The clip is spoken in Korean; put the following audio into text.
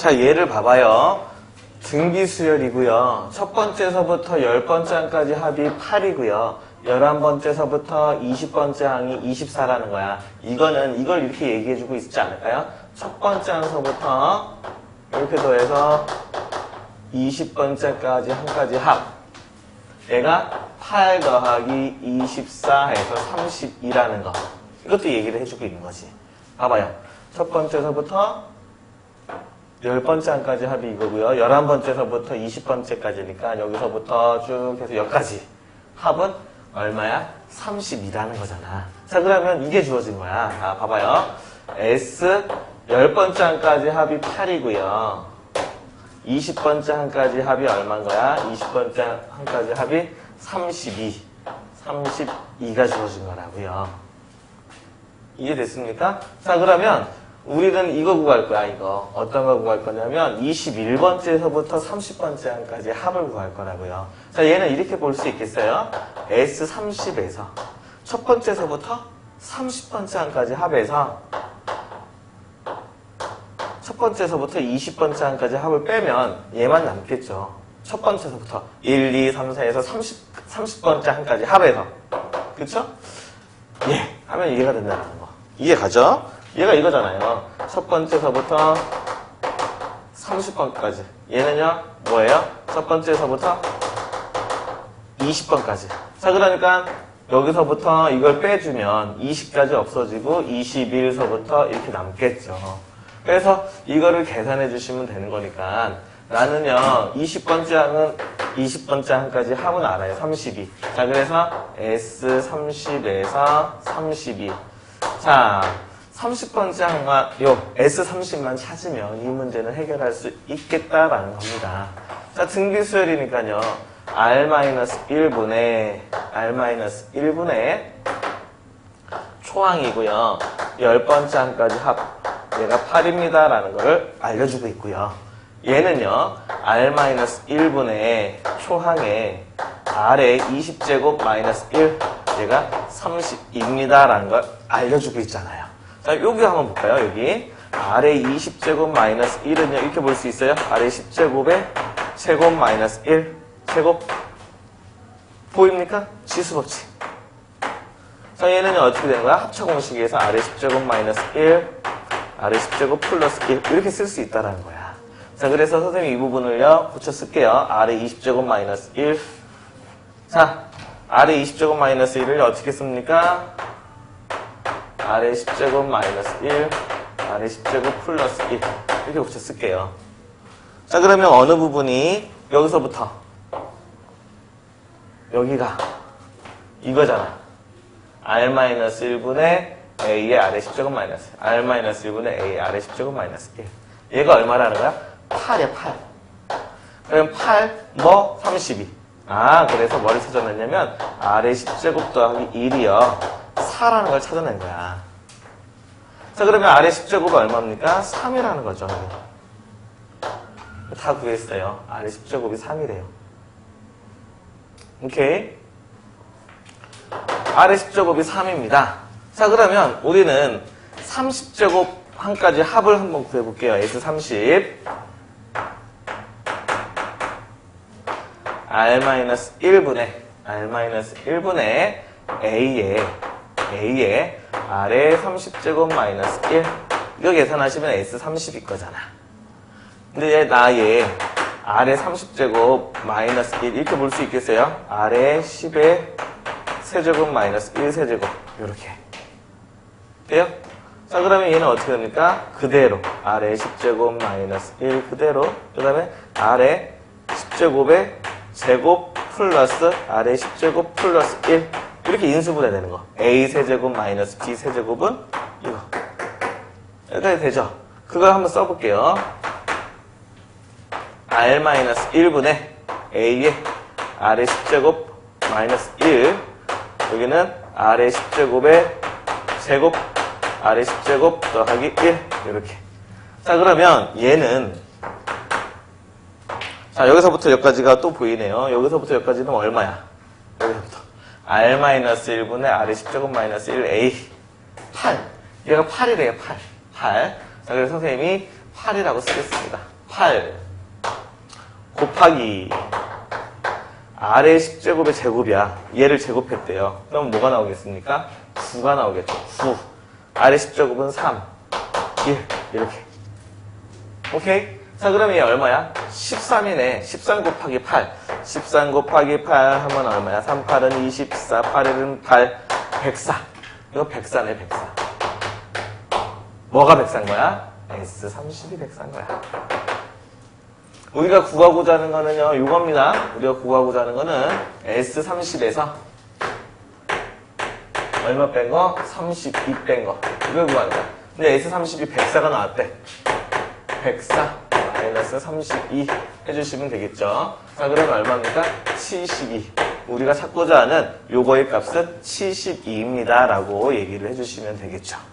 자, 얘를 봐봐요. 등비수열이고요. 첫 번째서부터 열 번째 항까지 합이 8이고요. 열한 번째서부터 20번째 항이 24라는 거야. 이거는 이걸 이렇게 얘기해주고 있지 않을까요? 첫 번째 항서부터 이렇게 더해서 20번째까지 한까지 합. 얘가 8 더하기 24 해서 32라는 거. 이것도 얘기를 해주고 있는 거지. 봐봐요. 첫 번째서부터 열 번째 항까지 합이 이거고요. 열한 번째서부터 20번째까지니까 여기서부터 쭉 해서 여기까지 합은 얼마야? 32라는 거잖아. 자, 그러면 이게 주어진 거야. 아, 봐봐요. S 열 번째 항까지 합이 8이고요. 20번째 항까지 합이 얼마인 거야? 20번째 항까지 합이 32. 32가 주어진 거라고요. 이해됐습니까? 자, 그러면 우리는 이거 구할 거야, 이거. 어떤 거 구할 거냐면 21번째에서부터 30번째 항까지 합을 구할 거라고요. 자, 얘는 이렇게 볼 수 있겠어요? S30에서 첫 번째서부터 30번째 항까지 합해서 첫 번째서부터 20번째 항까지 합을 빼면 얘만 남겠죠. 첫 번째서부터 1, 2, 3, 4에서 30, 30번째 항까지 합해서. 그쵸? 예, 하면 이해가 된다는 거. 이해 가죠? 얘가 이거잖아요. 첫 번째서부터 30번까지. 얘는요, 뭐예요? 첫 번째서부터 20번까지. 자, 그러니까 여기서부터 이걸 빼주면 20까지 없어지고 21서부터 이렇게 남겠죠. 그래서 이거를 계산해 주시면 되는 거니까 나는요, 20번째 항은 20번째 항까지 합은 알아요. 32. 자, 그래서 S30에서 32. 자, 30번째 항과 요 S30만 찾으면 이 문제는 해결할 수 있겠다라는 겁니다. 자, 등비수열이니까요. R-1분의 R-1분의 초항이고요. 열 번째 항까지 합 얘가 8입니다라는 것을 알려주고 있고요. 얘는요. R-1분의 초항에 R의 20제곱 마이너스 1 얘가 30입니다라는 걸 알려주고 있잖아요. 자, 여기 한번 볼까요? 여기 R의 20제곱 마이너스 1은요. 이렇게 볼 수 있어요. R의 10제곱에 제곱 마이너스 1 제곱 보입니까? 지수법칙. 자, 얘는 어떻게 되는 거야? 합차 공식에서 R의 10제곱 마이너스 1, R의 10제곱 플러스 1 이렇게 쓸 수 있다라는 거야. 자, 그래서 선생님이 이 부분을요, 고쳐 쓸게요. R의 20제곱 마이너스 1. 자, R의 20제곱 마이너스 1을 어떻게 씁니까? R의 10제곱 마이너스 1, R의 10제곱 플러스 1. 이렇게 고쳐 쓸게요. 자, 그러면 어느 부분이 여기서부터 여기가 이거잖아. R-1분의 A의 R의 10제곱 마이너스 R-1분의 A의 R의 10제곱 마이너스 1 얘가 얼마라는 거야? 8이야 8 그럼 8, 뭐? 32 아, 그래서 뭐를 찾아냈냐면 R의 10제곱 더하기 1이요 4라는 걸 찾아낸 거야 자, 그러면 R의 10제곱은 얼마입니까? 3이라는 거죠 다 구했어요 R의 10제곱이 3이래요 오케이 R의 10제곱이 3입니다. 자, 그러면 우리는 30제곱 한까지 합을 한번 구해볼게요. S30. R-1분의, R-1분의 A의, A의 R의 30제곱 마이너스 1. 이거 계산하시면 S30일 거잖아. 근데 얘 나의 R의 30제곱 마이너스 1 이렇게 볼 수 있겠어요? R의 10의 세제곱 마이너스 1세제곱 이렇게 돼요? 자 그러면 얘는 어떻게 됩니까? 그대로 R의 10제곱 마이너스 1 그대로 그 다음에 R의 10제곱의 제곱 플러스 R의 10제곱 플러스 1 이렇게 인수분해 되는 거. A 세제곱 마이너스 B 세제곱은 이거. 여기까지 되죠? 그걸 한번 써볼게요. R-1분의 A의 R의 10제곱 마이너스 1 여기는 R의 10제곱의 제곱 R의 10제곱 더하기 1 이렇게. 자 그러면 얘는 자 여기서부터 여기까지가 또 보이네요. 여기서부터 여기까지는 얼마야? 여기서부터 R-1분의 R의 10제곱 마이너스 1 A 8 얘가 8이래요 8 8 자, 그래서 선생님이 8이라고 쓰겠습니다. 8 곱하기 아래 10제곱의 제곱이야. 얘를 제곱했대요. 그럼 뭐가 나오겠습니까? 9가 나오겠죠. 9. 아래 10제곱은 3. 1. 이렇게. 오케이? 자, 그럼 얘 얼마야? 13이네. 13 곱하기 8. 13 곱하기 8 하면 얼마야? 3, 8은 24, 8은 8, 104. 이거 104네, 104. 뭐가 104인 거야? S30이 104인 거야. 우리가 구하고자 하는 거는요, 이겁니다. 우리가 구하고자 하는 거는 S30에서 얼마 뺀 거? 32 뺀 거. 이걸 구하는 거야. 근데 S30이 104가 나왔대. 104 마이너스 32 해주시면 되겠죠. 자, 그러면 얼마입니까? 72. 우리가 찾고자 하는 요거의 값은 72입니다. 라고 얘기를 해주시면 되겠죠.